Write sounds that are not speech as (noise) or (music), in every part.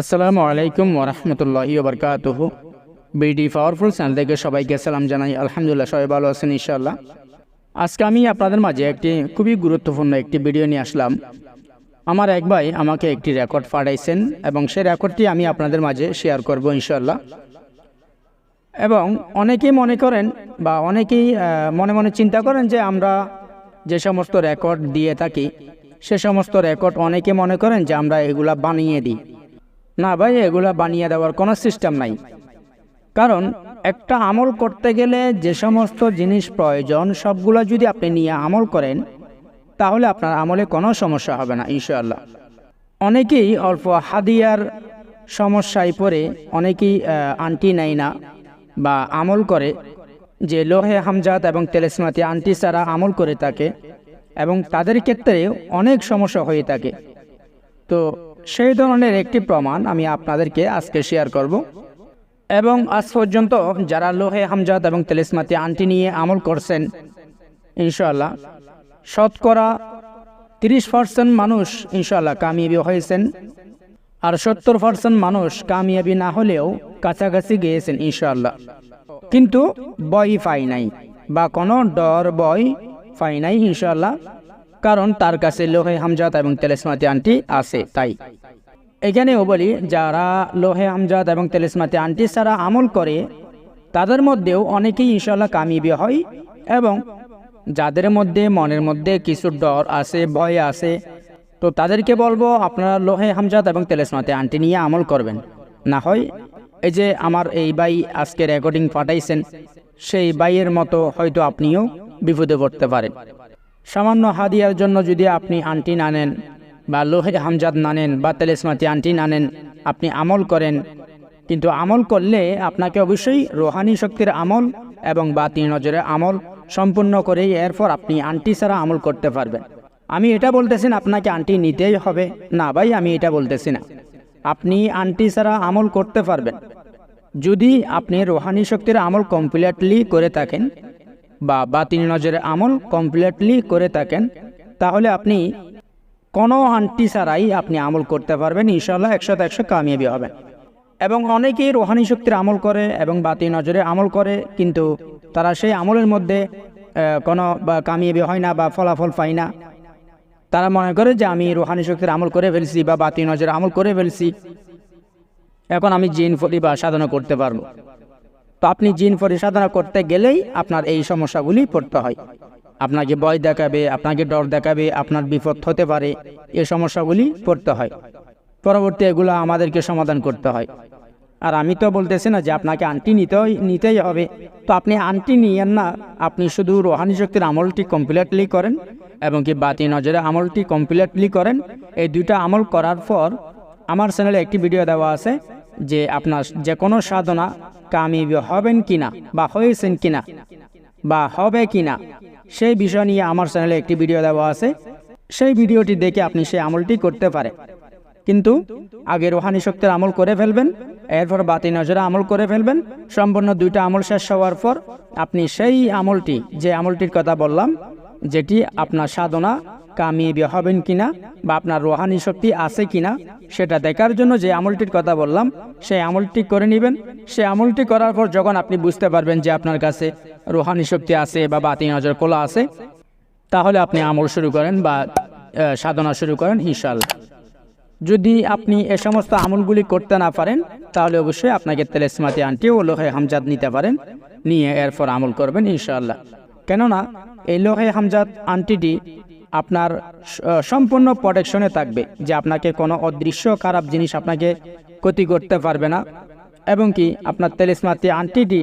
আসসালামু আলাইকুম ওরহমতুল্লাহি ওবরকাতুহু বিডি পাওয়ারফুল চ্যানেল থেকে সবাইকে সালাম জানাই। আলহামদুলিল্লাহ, সবাই ভালো আছেন ইনশাআল্লাহ। আজকে আমি আপনাদের মাঝে একটি খুবই গুরুত্বপূর্ণ একটি ভিডিও নিয়ে আসলাম। আমার এক ভাই আমাকে একটি রেকর্ড পাঠাইছেন এবং সেই রেকর্ডটি আমি আপনাদের মাঝে শেয়ার করব ইনশাআল্লাহ। এবং অনেকেই মনে করেন বা অনেকেই মনে মনে চিন্তা করেন যে আমরা যে সমস্ত রেকর্ড দিয়ে থাকি, সে সমস্ত রেকর্ড অনেকে মনে করেন যে আমরা এগুলা বানিয়ে দিই। না ভাই, এগুলা বানিয়ে দেওয়ার কোনো সিস্টেম নাই। কারণ একটা আমল করতে গেলে যে সমস্ত জিনিস প্রয়োজন, সবগুলো যদি আপনি নিয়ে আমল করেন, তাহলে আপনার আমলে কোনো সমস্যা হবে না, ইনশাআল্লাহ। অনেকেই অল্প হাদিয়ার সমস্যায় পড়ে, অনেকেই আন্টি নেয় না বা আমল করে, যে লোহে হামজাত এবং তেলেসমাতি আন্টি ছাড়া আমল করে থাকে এবং তাদের ক্ষেত্রে অনেক সমস্যা হয়ে থাকে। তো সেই ধরনের একটি প্রমাণ আমি আপনাদেরকে আজকে শেয়ার করব। এবং আজ পর্যন্ত যারা লোহে হামজাদ এবং তেলেসমাতি আন্টি নিয়ে আমল করছেন, ইনশাআল্লাহ, শতকরা তিরিশ পার্সেন্ট মানুষ ইনশাআল্লাহ কামিয়াবি হয়েছেন আর সত্তর পার্সেন্ট মানুষ কামিয়াবি না হলেও কাছাকাছি গিয়েছেন ইনশাল্লাহ কিন্তু বই পাই নাই বা কোনো ডর বই পাই নাই ইনশাআল্লাহ। কারণ তার কাছে লোহে হামজাত এবং তেলেসমাতি আন্টি আছে, তাই। এখানেও বলি, যারা লোহে হামজাত এবং তেলেসমাতি আন্টি ছাড়া আমল করে, তাদের মধ্যেও অনেকেই ইনশাল্লাহ কামিয়াবি হয় এবং যাদের মধ্যে মনের মধ্যে কিছু ডর আছে, ভয় আছে, তো তাদেরকে বলব, আপনারা লোহে হামজাত এবং তেলেসমাতি আন্টি নিয়ে আমল করবেন। না হয়, এই যে আমার এই বাই আজকে রেকর্ডিং পাঠাইছেন, সেই বাইয়ের মতো হয়তো আপনিও বিপদে পড়তে পারেন। সামান্য হাদিয়ার জন্য যদি আপনি আন্টি না নেন বা লোহে হামজাদ না নেন বা তেলেসমাতি আন্টি না নেন আপনি আমল করেন। কিন্তু আমল করলে আপনাকে অবশ্যই রোহানি শক্তির আমল এবং বাতি নজরের আমল সম্পূর্ণ করেই এরপর আপনি আন্টি ছাড়া আমল করতে পারবেন। আমি এটা বলতেছি না, আপনাকে আন্টি নিতেই হবে। না ভাই, আমি এটা বলতেছি না। আপনি আন্টি ছাড়া আমল করতে পারবেন। যদি আপনি রোহানি শক্তির আমল কমপ্লিটলি করে থাকেন বা বাতিল নজরের আমল কমপ্লিটলি করে থাকেন, তাহলে আপনি কোনো আন্টি ছাড়াই আপনি আমল করতে পারবেন ইনশাল্লাহ একশো একশো কামিয়াবি হবেন। এবং অনেকেই রোহানি শক্তির আমল করে এবং বাতি নজরে আমল করে, কিন্তু তারা সেই আমলের মধ্যে কোনো বা কামিয়াবি হয় না বা ফলাফল পায় না। তারা মনে করে যে আমি রোহানি শক্তির আমল করে ফেলছি বা বাতি নজরে আমল করে ফেলছি। এখন আমি জিন ফলি বা সাধনা করতে পারব। তো আপনি জিন পরিসাধনা করতে গেলেই আপনার এই সমস্যাগুলি পড়তে হয়। আপনাকে ভয় দেখাবে, আপনাকে ডর দেখাবে, আপনার বিপদ হতে পারে, এই সমস্যাগুলি পড়তে হয়। পরবর্তী এগুলো আমাদেরকে সমাধান করতে হয়। আর আমি তো বলতেছি না যে আপনাকে আন্টি নিতেই নিতেই হবে। তো আপনি আন্টি নিয়েন না, আপনি শুধু রোহানি শক্তির আমলটি কমপ্লিটলি করেন এবং কি বাতি নজরে আমলটি কমপ্লিটলি করেন। এই দুইটা আমল করার পর আমার চ্যানেলে একটি ভিডিও দেওয়া আছে। যে আপনার যে কোনো সাধনা কামিয়াবি হবেন কিনা, বা হয়েছেন কিনা, বা হবে কিনা, সেই বিষয় নিয়ে আমার চ্যানেলে একটি ভিডিও দেওয়া আছে। সেই ভিডিওটি দেখে আপনি সেই আমলটি করতে পারেন কিন্তু আগে রোহানি শক্তির আমল করে ফেলবেন, এরপর বাতি নজরে আমল করে ফেলবেন, সম্পূর্ণ দুইটা আমল শেষ হওয়ার পর আপনি সেই আমলটি, যে আমলটির কথা বললাম, যেটি আপনার সাধনা কামিয়াবি হবেন কিনা বা আপনার রোহানি শক্তি আছে কিনা, সেটা দেখার জন্য যে আমলটির কথা বললাম, সেই আমলটি করে নেবেন। সেই আমলটি করার পর যখন আপনি বুঝতে পারবেন যে আপনার কাছে রোহানি শক্তি আছে বা বাতি নজর কোলা আছে, তাহলে আপনি আমল শুরু করেন বা সাধনা শুরু করেন ইনশাল্লাহ যদি আপনি এ সমস্ত আমলগুলি করতে না পারেন, তাহলে অবশ্যই আপনাকে তেলেসমাতি আন্টি ও লোহে হামজাদ নিতে পারেন, নিয়ে এরপর আমল করবেন ইনশাআল্লাহ। কেননা, এই লোহে হামজাদ আন্টিটি আপনার সম্পূর্ণ প্রোটেকশনে থাকবে যে আপনাকে কোনো অদৃশ্য, খারাপ জিনিস আপনাকে ক্ষতি করতে পারবে না এবং কি আপনার তেলেসমাতি আন্টিটি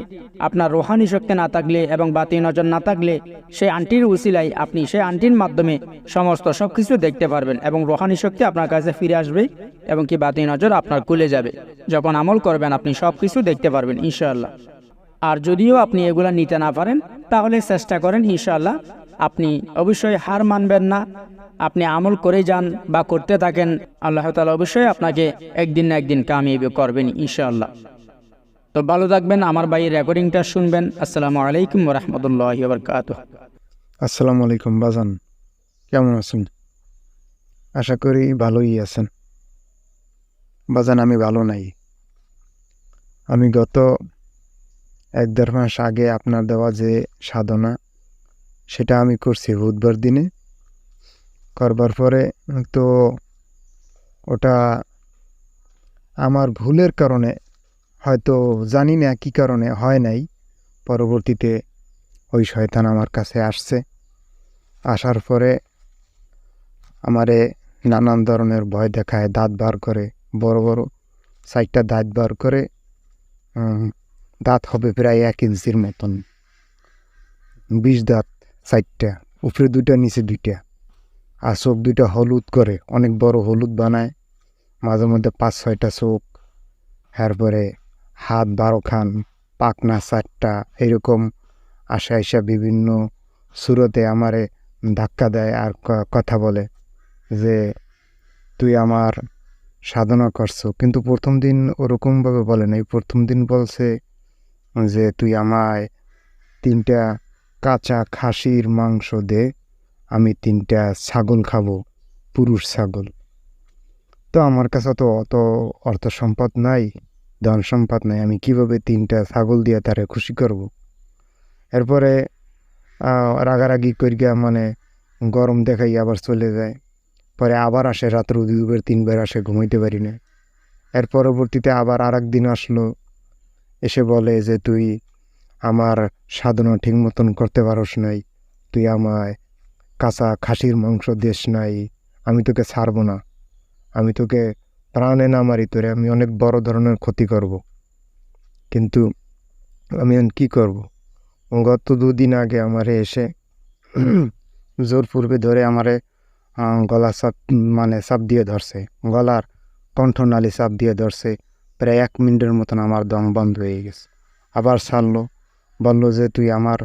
আপনার রোহানি শক্তি না থাকলে এবং বাতি নজর না থাকলে সেই আন্টির উসিলাই আপনি সেই আন্টির মাধ্যমে সমস্ত সব কিছু দেখতে পারবেন এবং রোহানি শক্তি আপনার কাছে ফিরে আসবে এবং কি বাতি নজর আপনার খুলে যাবে। যখন আমল করবেন আপনি সব কিছু দেখতে পারবেন, ইনশাআল্লাহ। আর যদিও আপনি এগুলা নিতে না পারেন, তাহলে চেষ্টা করেন, ইনশাআল্লাহ আপনি অবশ্যই হার মানবেন না। আপনি আমল করে যান বা করতে থাকেন, আল্লাহ তালা অবশ্যই আপনাকে একদিন না একদিন কামিয়াবি করবেন ইনশাআল্লাহ। তো ভালো থাকবেন, আমার ভাই রেকর্ডিংটা শুনবেন। আসসালামু আলাইকুম রহমতুল্লাহ বরকাত আসসালামু আলাইকুম বাজান, কেমন আছেন? আশা করি ভালোই আছেন। বাজান, আমি ভালো নাই। আমি গত এক দেড় মাস আগে আপনার দেওয়া যে সাধনা সেটা আমি করছি বুধবার দিনে। করবার পরে তো ওটা আমার ভুলের কারণে, হয়তো জানি না কী কারণে হয় নাই, পরবর্তীতে ওই শয়তান আমার কাছে আসছে। আসার পরে আমারে নানান ধরনের ভয় দেখায়, দাঁত বার করে, বড় বড় সাইডটা দাঁত বার করে দাঁত হবে প্রায় এক ইঞ্চির মতন। বিষ দাঁত। সাইডটা উপরে দুইটা, নিচে দুইটা। আর চোখ দুইটা হলুদ করে, অনেক বড় হলুদ বানায়। মাঝে মধ্যে পাঁচ, ছয়টা চোখ। তারপরে হাত বারো খান পাকনা চারটা, এরকম আশা আশা বিভিন্ন সুরতে আমারে ধাক্কা দেয় আর কথা বলে যে, তুই আমার সাধনা করছ। কিন্তু প্রথম দিন ওরকমভাবে বলে নাই। প্রথম দিন বলছে যে, তুই আমায় তিনটা কাঁচা খাসির মাংস দে, আমি তিনটা ছাগল খাব, পুরুষ ছাগল। তো আমার কাছে তো অত অর্থ সম্পদ নাই, ধন সম্পদ নাই, আমি কীভাবে তিনটা ছাগল দিয়ে তারে খুশি করব? এরপরে রাগারাগি করিয়া মানে গরম দেখাই আবার চলে যায়। পরে আবার আসে, রাত্র দুবার তিনবার আসে, ঘুমাইতে পারি না। এর পরবর্তীতে আবার আর দিন আসলো, এসে বলে যে, তুই আমার সাধনা ঠিক মতন করতে পারস নাই। তুই আমায় কাঁচা খাসির মাংস দেশ নাই। আমি তোকে ছাড়বো না। আমি তোকে প্রাণে না মারি তোরে। আমি অনেক বড় ধরনের ক্ষতি করব। কিন্তু আমি কী করব? গত দুদিন আগে আমারে এসে (clears throat) জোর পূর্বে ধরে আমারে গলা সাপ মানে চাপ দিয়ে ধরছে। গলার কণ্ঠনালী চাপ দিয়ে ধরছে। প্রায় এক মিনিটের মতন আমার দম বন্ধ হয়ে গেছে। আবার ছাড়লো। বলল যে, তুই আমার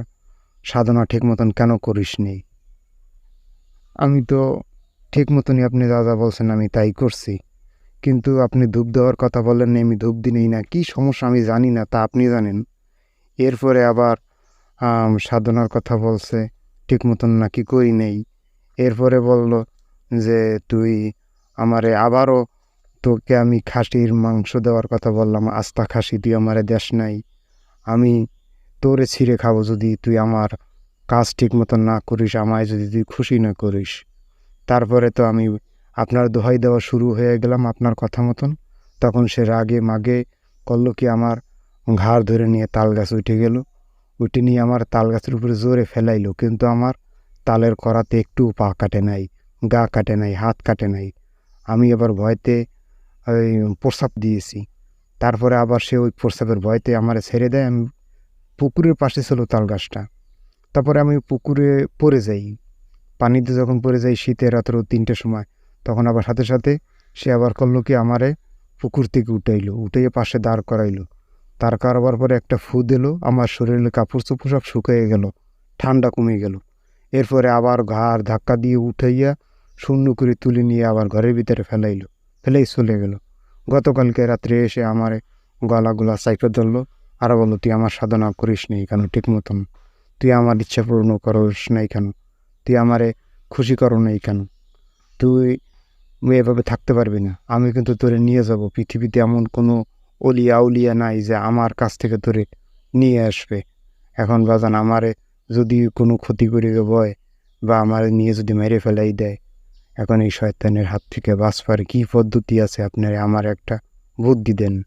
সাধনা ঠিক মতন কেন করিস নি আমি তো ঠিক মতনই আপনি যা যা বলছেন আমি তাই করছি। কিন্তু আপনি ধূপ দেওয়ার কথা বললেন, আমি ধূপ দিনেই না। কী সমস্যা আমি জানি না, তা আপনি জানেন। এরপরে আবার সাধনার কথা বলছে, ঠিক মতন নাকি করি নেই। এরপরে বলল যে, তুই আমারে আবারও তোকে আমি খাসির মাংস দেওয়ার কথা বললাম, আস্তা খাসি তুই আমারে দেশ নাই। আমি তোরে ছিঁড়ে খাব যদি তুই আমার কাজ ঠিক মতন না করিস, আমায় যদি তুই খুশি না করিস। তারপরে তো আমি আপনার দোহাই দেওয়া শুরু হয়ে গেলাম আপনার কথা মতন। তখন সে রাগে মাগে করল কি আমার ঘাড় ধরে নিয়ে তাল গাছ উঠে গেল। উঠে নিয়ে আমার তাল গাছের উপরে জোরে ফেলাইলো, কিন্তু আমার তালের করাতে একটু পা কাটে নাই, গা কাটে নাই, হাত কাটে নাই। আমি এবার ভয়তে ওই প্রস্রাব দিয়েছি। তারপরে আবার সে ওই প্রস্রাবের ভয়তে আমার ছেড়ে দেয়, আমি পুকুরের পাশে ছিল তাল গাছটা। তারপরে আমি পুকুরে পড়ে যাই। পানিতে যখন পড়ে যাই শীতের রাত্র তিনটের সময়, তখন আবার সাথে সাথে সে আবার করল কি আমারে পুকুর থেকে উঠাইলো, উঠাইয়ে পাশে দাঁড় করাইলো। তার কারবার পরে একটা ফু দিলো, আমার শরীরের কাপড় চোপড় সব শুকিয়ে গেল, ঠান্ডা কমে গেল। এরপরে আবার ঘাড় ধাক্কা দিয়ে উঠাইয়া শূন্য করে তুলে নিয়ে আবার ঘরের ভিতরে ফেলাইলো, ফেলেই চলে গেল। গতকালকে রাত্রে এসে আমার গলাগুলা চাইপে ধরলো আর বলো তুই আমার সাধনা করিস নি কেন? ঠিক মতন। তুই আমার ইচ্ছা পূর্ণ করিস নাই কেন? তুই আমারে খুশি করো নাই কেন? তুই এভাবে থাকতে পারবি না। আমি কিন্তু তোরে নিয়ে যাব। পৃথিবীতে এমন কোনো অলিয়া উলিয়া নাই যে আমার কাছ থেকে তোরে নিয়ে আসবে। এখন বাজান, আমারে যদি কোনো ক্ষতি করে বয় বা আমার নিয়ে যদি মেরে ফেলাই দেয়, এখন এই শয়তানের হাত থেকে বাঁচবার কী পদ্ধতি আছে? আপনার আমার একটা বুদ্ধি দেন।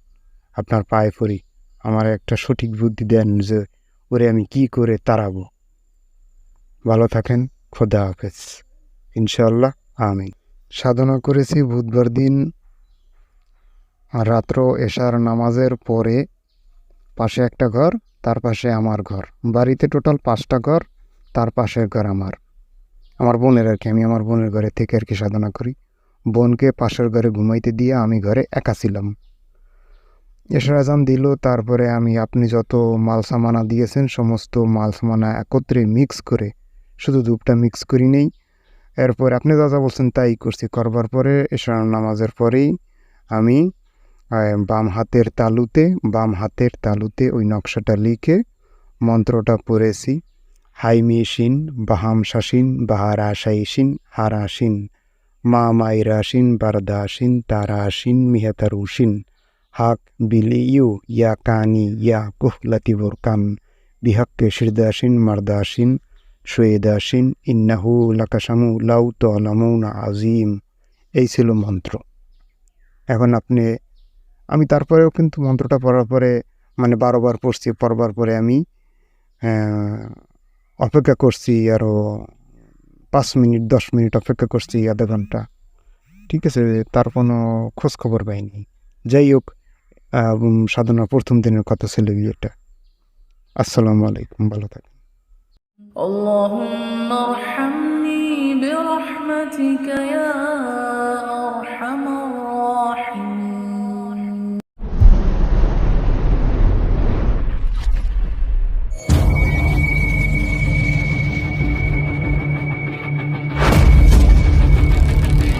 আপনার পায়ে পড়ি। আমার একটা সঠিক বুদ্ধি দেন যে, ওরে আমি কি করে তাড়াবো? ভালো থাকেন, খোদা হাফেজ। ইনশাল্লাহ আমি সাধনা করেছি বুধবার দিন রাত্র এশার নামাজের পরে পাশে একটা ঘর, তার পাশে আমার ঘর। বাড়িতে টোটাল পাঁচটা ঘর, তার পাশের ঘর আমার। আমার বোনের আর কি, আমি আমার বোনের ঘরে থেকে আর কি সাধনা করি। বোনকে পাশের ঘরে ঘুমাইতে দিয়ে আমি ঘরে একা ছিলাম। এশার আজান দিল, তারপরে আমি, আপনি যত মাল সামানা দিয়েছেন, সমস্ত মাল সামানা একত্রে মিক্স করে, শুধু ধূপটা মিক্স করি নেই। এরপর আপনি যা যা বলছেন তাই করছি। করবার পরে এশার নামাজের পরেই আমি বাম হাতের তালুতে, বাম হাতের তালুতে ওই নকশাটা লিখে মন্ত্রটা পড়েছি। হাইমিশিন বাহাম শাসিন বাহারা শাইসিন হারাসিন মা মাইরাসিন বারদাসিন তারাসিন মিহাতারুসিন হাক বিলিয়ু ইয়া কানি ইয়া কুহ কুহলাতি বোরকান বিহাক্কে শিরদাসিন মারদাসিন সৈয়দাসিন ইন্নাহু লাকাসামু লাউ তলামুনা আজিম এই ছিল মন্ত্র এখন আপনি আমি তারপরেও কিন্তু মন্ত্রটা পড়ার পরে মানে বারোবার পড়ছি পড়বার পরে আমি অপেক্ষা করছি আরও পাঁচ মিনিট, দশ মিনিট অপেক্ষা করছি আধা ঘণ্টা। ঠিক আছে, তার কোনো খোঁজ খবর পাইনি। যাই হোক আহ, উম, সাধনার প্রথম দিনের কথা ছিল এটা আসসালামু আলাইকুম ভালো থাকেন اللهم ارحمني برحمتك يا أرحم الراحمين